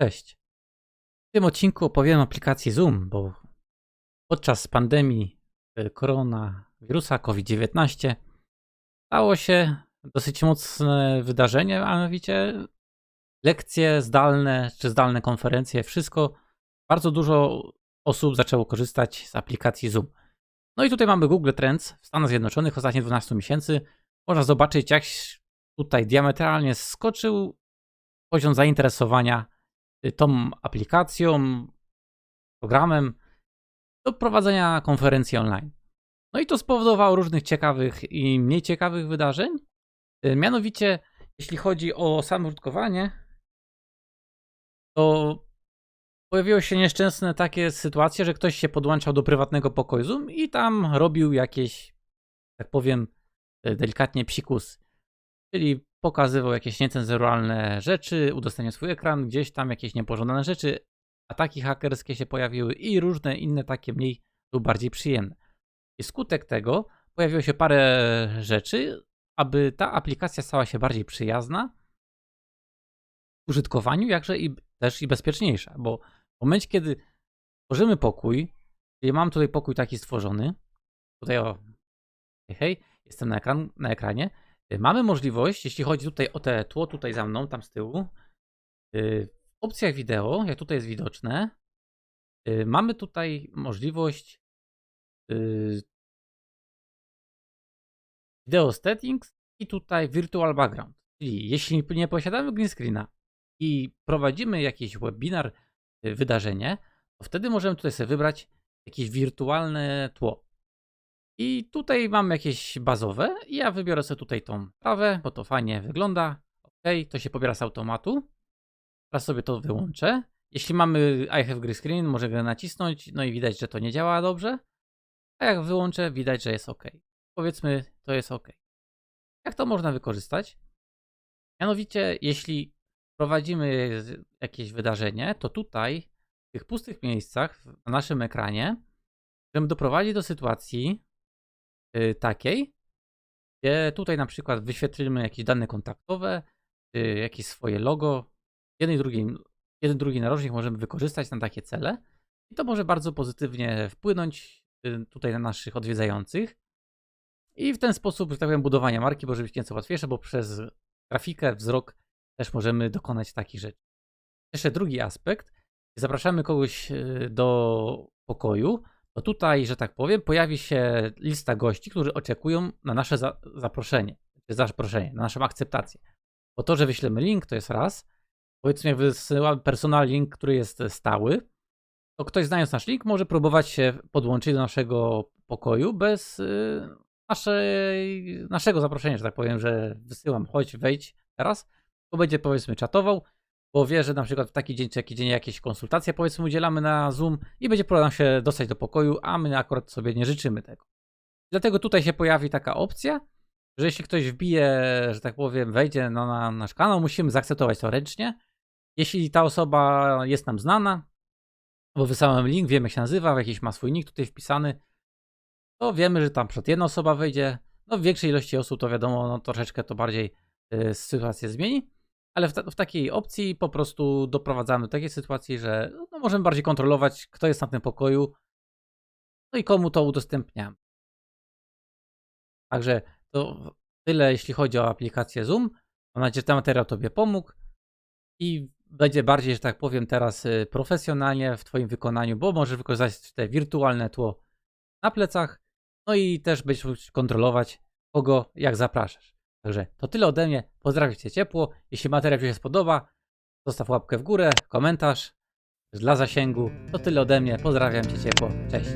Cześć. W tym odcinku opowiem o aplikacji Zoom, bo podczas pandemii y, koronawirusa COVID-19 stało się dosyć mocne wydarzenie, a mianowicie lekcje zdalne czy zdalne konferencje, wszystko. Bardzo dużo osób zaczęło korzystać z aplikacji Zoom. No i tutaj mamy Google Trends w Stanach Zjednoczonych ostatnich 12 miesięcy. Można zobaczyć, jak tutaj diametralnie skoczył poziom zainteresowania tą aplikacją, programem do prowadzenia konferencji online. No i to spowodowało różnych ciekawych i mniej ciekawych wydarzeń. Y, Mianowicie, jeśli chodzi o samo użytkowanie, to pojawiły się nieszczęsne takie sytuacje, że ktoś się podłączał do prywatnego pokoju Zoom i tam robił jakieś, tak powiem, y, delikatnie psikusy. Czyli pokazywał jakieś niecenzuralne rzeczy, udostępniał swój ekran, gdzieś tam jakieś niepożądane rzeczy, ataki hakerskie się pojawiły i różne inne takie mniej lub bardziej przyjemne. I skutek tego pojawiło się parę rzeczy, aby ta aplikacja stała się bardziej przyjazna w użytkowaniu, jakże i też i bezpieczniejsza, bo w momencie, kiedy tworzymy pokój, czyli mam tutaj pokój taki stworzony, tutaj o, hej, jestem na, ekran, na ekranie, Mamy możliwość, jeśli chodzi tutaj o te tło tutaj za mną, tam z tyłu, y, w opcjach wideo, jak tutaj jest widoczne, y, mamy tutaj możliwość y, video settings i tutaj virtual background. Czyli jeśli nie posiadamy green screena i prowadzimy jakiś webinar, y, wydarzenie, to wtedy możemy tutaj sobie wybrać jakieś wirtualne tło. I tutaj mam jakieś bazowe. I ja wybiorę sobie tutaj tą trawę, bo to fajnie wygląda. Ok, to się pobiera z automatu. Teraz sobie to wyłączę. Jeśli mamy I have green screen, może go nacisnąć, no i widać, że to nie działa dobrze. A jak wyłączę, widać, że jest ok. Powiedzmy, to jest ok. Jak to można wykorzystać? Mianowicie, jeśli prowadzimy jakieś wydarzenie, to tutaj, w tych pustych miejscach na naszym ekranie, możemy doprowadzić do sytuacji, takiej, gdzie tutaj na przykład wyświetlimy jakieś dane kontaktowe, czy jakieś swoje logo. Jeden i drugi, jeden drugi narożnik możemy wykorzystać na takie cele i to może bardzo pozytywnie wpłynąć y, tutaj na naszych odwiedzających. I w ten sposób, że tak powiem, budowanie marki może być nieco łatwiejsze, bo przez grafikę, wzrok też możemy dokonać takich rzeczy. Jeszcze drugi aspekt. Zapraszamy kogoś y, do pokoju, to tutaj, że tak powiem, pojawi się lista gości, którzy oczekują na nasze za zaproszenie, zaproszenie, na naszą akceptację. Bo to, że wyślemy link, to jest raz. Powiedzmy, jak wysyłamy personal link, który jest stały, to ktoś znając nasz link może próbować się podłączyć do naszego pokoju bez y, naszej, naszego zaproszenia, że tak powiem, że wysyłam, chodź, wejdź teraz, to będzie powiedzmy czatował, bo wie, że na przykład w taki dzień czy jaki dzień jakieś konsultacje powiedzmy udzielamy na Zoom i będzie nam się dostać do pokoju, a my akurat sobie nie życzymy tego. Dlatego tutaj się pojawi taka opcja, że jeśli ktoś wbije, że tak powiem, wejdzie na, na nasz kanał, musimy zaakceptować to ręcznie. Jeśli ta osoba jest nam znana, bo wysyłamy link, wiemy jak się nazywa, jakiś ma swój nick tutaj wpisany, to wiemy, że tam przed jedna osoba wejdzie. No w większej ilości osób to wiadomo, no troszeczkę to bardziej y, sytuację zmieni. Ale w, ta, w takiej opcji po prostu doprowadzamy do takiej sytuacji, że no, możemy bardziej kontrolować, kto jest na tym pokoju, no i komu to udostępniamy. Także to tyle, jeśli chodzi o aplikację Zoom. Mam nadzieję, że ten materiał Tobie pomógł i będzie bardziej, że tak powiem, teraz y, profesjonalnie w Twoim wykonaniu, bo możesz wykorzystać te wirtualne tło na plecach, no i też będziesz kontrolować, kogo jak zapraszasz. Także to tyle ode mnie. Pozdrawiam Cię ciepło. Jeśli materiał Ci się spodoba, zostaw łapkę w górę, komentarz dla zasięgu. To tyle ode mnie. Pozdrawiam Cię ciepło. Cześć.